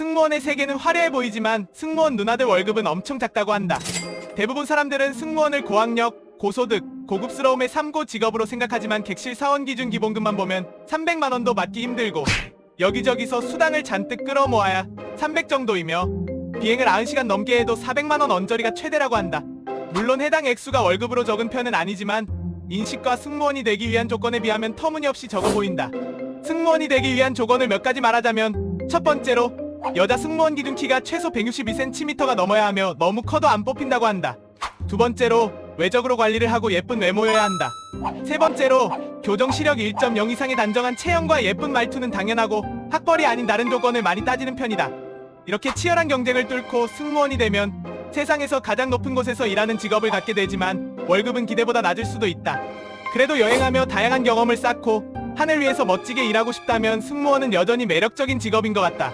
승무원의 세계는 화려해 보이지만 승무원 누나들 월급은 엄청 작다고 한다. 대부분 사람들은 승무원을 고학력, 고소득, 고급스러움의 3고 직업으로 생각하지만 객실 사원 기준 기본급만 보면 300만 원도 맞기 힘들고 여기저기서 수당을 잔뜩 끌어모아야 300 정도이며 비행을 90시간 넘게 해도 400만 원 언저리가 최대라고 한다. 물론 해당 액수가 월급으로 적은 편은 아니지만 인식과 승무원이 되기 위한 조건에 비하면 터무니없이 적어 보인다. 승무원이 되기 위한 조건을 몇 가지 말하자면 첫 번째로 여자 승무원 기준 키가 최소 162cm가 넘어야 하며 너무 커도 안 뽑힌다고 한다. 두 번째로 외적으로 관리를 하고 예쁜 외모여야 한다. 세 번째로 교정 시력 1.0 이상의 단정한 체형과 예쁜 말투는 당연하고 학벌이 아닌 다른 조건을 많이 따지는 편이다. 이렇게 치열한 경쟁을 뚫고 승무원이 되면 세상에서 가장 높은 곳에서 일하는 직업을 갖게 되지만 월급은 기대보다 낮을 수도 있다. 그래도 여행하며 다양한 경험을 쌓고 하늘 위에서 멋지게 일하고 싶다면 승무원은 여전히 매력적인 직업인 것 같다.